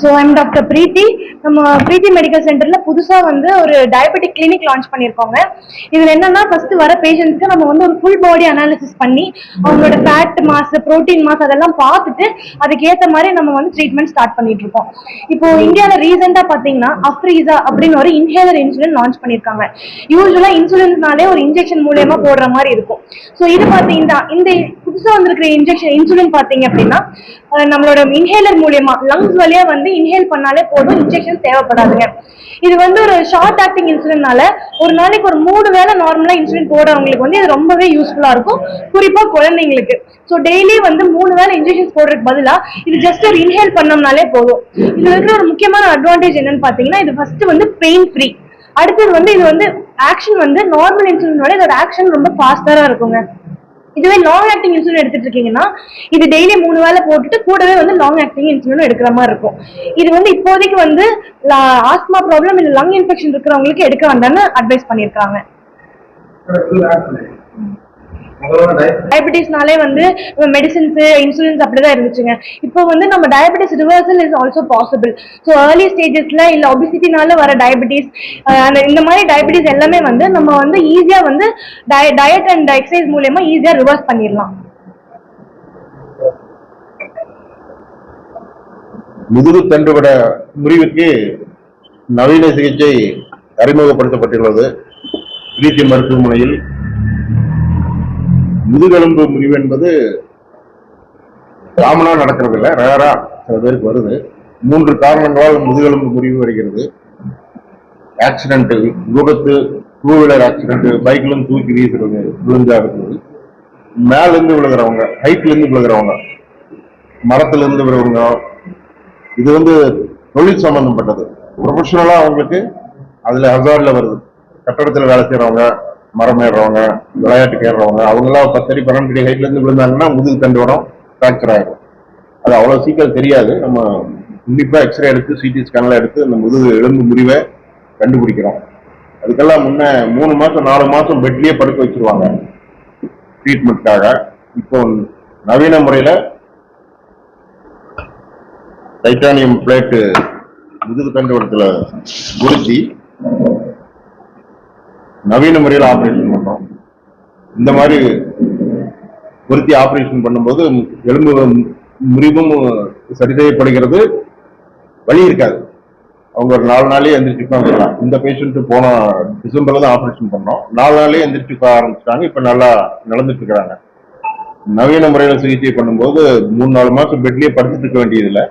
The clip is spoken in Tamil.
ஸோ ஐம் டாக்டர் பிரீத்தி நம்ம பிரீத்தி மெடிக்கல் சென்டர்ல புதுசா வந்து ஒரு டயபெட்டிக் கிளினிக் லான்ச் பண்ணியிருக்கோங்க இதுல என்னன்னா ஃபர்ஸ்ட் வர பேஷண்ட்ஸ்க்கு நம்ம வந்து ஒரு ஃபுல் பாடி அனாலிசிஸ் பண்ணி அவங்களோட ஃபேட் மாஸ் புரோட்டீன் மாஸ் அதெல்லாம் பார்த்துட்டு அதுக்கேற்ற மாதிரி நம்ம வந்து ட்ரீட்மெண்ட் ஸ்டார்ட் பண்ணிட்டு இருக்கோம். இப்போ இந்தியாவில் ரீசெண்டா பாத்தீங்கன்னா அஃப்ரீசா அப்படின்னு ஒரு இன்ஹேலர் இன்சுலின் லான்ச் பண்ணியிருக்காங்க யூஸ்வலா இன்சுலின்ஸ்னாலே ஒரு இன்ஜெக்ஷன் மூலியமா போடுற மாதிரி இருக்கும். ஸோ இது பாத்தீங்கன்னா இந்த புதுசா வந்திருக்கிற இன்ஜெக்ஷன் இன்சுலின் பாத்தீங்க அப்படின்னா நம்மளோட இன்ஹேலர் மூலியமா லங்ஸ் வழியா வந்து இன்ஹேல் பண்ணாலே போதும் இன்ஜெக்ஷன் தேவைப்படாதுங்க. இது வந்து ஒரு ஷார்ட் ஆக்டிங் இன்சுலின்னால ஒரு நாளைக்கு ஒரு மூணு வேளை நார்மலா இன்சுலின் போடுறவங்களுக்கு வந்து இது ரொம்பவே யூஸ்ஃபுல்லா இருக்கும். குறிப்பாக குழந்தைங்களுக்கு. ஸோ டெய்லி வந்து மூணு வேளை இன்ஜெக்ஷன்ஸ் போடுறதுக்கு பதிலா இது ஜஸ்ட் ஒரு இன்ஹேல் பண்ணோம்னாலே போதும். இதுல இருக்கிற ஒரு முக்கியமான அட்வான்டேஜ் என்னன்னு பார்த்தீங்கன்னா இது ஃபர்ஸ்ட் வந்து பெயின் ஃப்ரீ அடுத்தது வந்து இது வந்து ஆக்ஷன் வந்து நார்மல் இன்சுலினோட இதோட ஆக்ஷன் ரொம்ப ஃபாஸ்டரா இருக்குங்க. இதுவே லாங் ஆக்டிங் இன்சுலின் எடுத்துட்டு இருக்கீங்கன்னா இது டெய்லி மூணு வேளை போட்டுட்டு கூடவே வந்து லாங் ஆக்டிங் இன்சுலினும் எடுக்கிற மாதிரி இருக்கும். இது வந்து இப்போதைக்கு வந்து ஆஸ்மா ப்ராப்ளம் இல்ல லங் இன்ஃபெக்ஷன் இருக்கிறவங்களுக்கு எடுக்க வேண்டாம்னு அட்வைஸ் பண்ணியிருக்காங்க டயபிட்டிஸ்னாலே வந்து மெடிசின்ஸ் இன்சுலின்ஸ் அப்படிதான் இருந்துச்சுங்க. இப்போ வந்து நம்ம diabetes reversal is also possible so early ஸ்டேஜஸ்ல இல்ல ஒபிசிட்டினால வர டயபிட்டிஸ் அந்த இந்த மாதிரி டயபிட்டிஸ் எல்லாமே வந்து நம்ம வந்து ஈஸியா வந்து டயட் அண்ட் எக்ஸசைஸ் மூலியமா ஈஸியா ரிவர்ஸ் பண்ணிடலாம் முதுகு தண்டுவட முறிவுக்கு நவீன சிகிச்சை அறிமுகப்படுத்தப்பட்டுள்ளது பிரீத்தி மருத்துவமனையில் முதுகெலும்பு முறிவு என்பது காமனாக நடக்கிறது இல்லை ரேரா சில பேருக்கு வருது. மூன்று காரணங்களால் முதுகெலும்பு முறிவு வருகிறது ஆக்சிடென்ட்டு விபத்து டூ வீலர் ஆக்சிடென்ட் பைக்லேருந்து தூக்கி வீசுறது விழுந்தா இருக்கிறது மேலேருந்து விழுகிறவங்க ஹைட்லேருந்து விழுகிறவங்க மரத்துலேருந்து விழுகிறவங்க இது வந்து தொழில் சம்பந்தப்பட்டது. ப்ரொஃபஷனலாக அவங்களுக்கு அதில் ஹசார்டில் வருது. கட்டடத்தில் வேலை செய்கிறவங்க மரம் ஏறுறவங்க விளையாட்டுக்கு ஏறுறவங்க அவங்களாம் பத்து அடி பன்னெண்டு அடி விழுந்தாங்கன்னா முதுகு தண்டு வரும் ஃப்ராக்சர் ஆகிடும் அது அவ்வளோ சீக்கிரம் தெரியாது. நம்ம உன்னிப்பாக எக்ஸ்ரே எடுத்து சிடி ஸ்கேனில் எடுத்து அந்த முதுகு எலும்பு முறிவை கண்டுபிடிக்கிறோம். அதுக்கெல்லாம் முன்ன மூணு மாதம் நாலு மாதம் பெட்லேயே படுக்க வச்சிருவாங்க. ட்ரீட்மெண்ட்காக இப்போ நவீன முறையில் டைட்டானியம் பிளேட்டு முதுகு தண்டுவடத்துல பொருத்தி நவீன முறையில் ஆபரேஷன் பண்ணுறோம் இந்த மாதிரி பொருத்தி ஆபரேஷன் பண்ணும்போது எலும்பு முறிவும் சரி செய்யப்படுகிறது வழி இருக்காது. அவங்க ஒரு நாலு நாளே எந்திரிச்சு உட்காந்துக்கலாம் இந்த பேஷண்ட் போன டிசம்பர்ல தான் ஆபரேஷன் பண்ணோம். நாலு நாளே எந்திரிச்சு உட்கார ஆரம்பிச்சிட்டாங்க. இப்ப நல்லா நடந்துட்டு இருக்கிறாங்க. நவீன முறையில சிகிச்சை பண்ணும்போது மூணு நாலு மாசம் பெட்லயே படுத்துட்டு இருக்க வேண்டியதில்லை.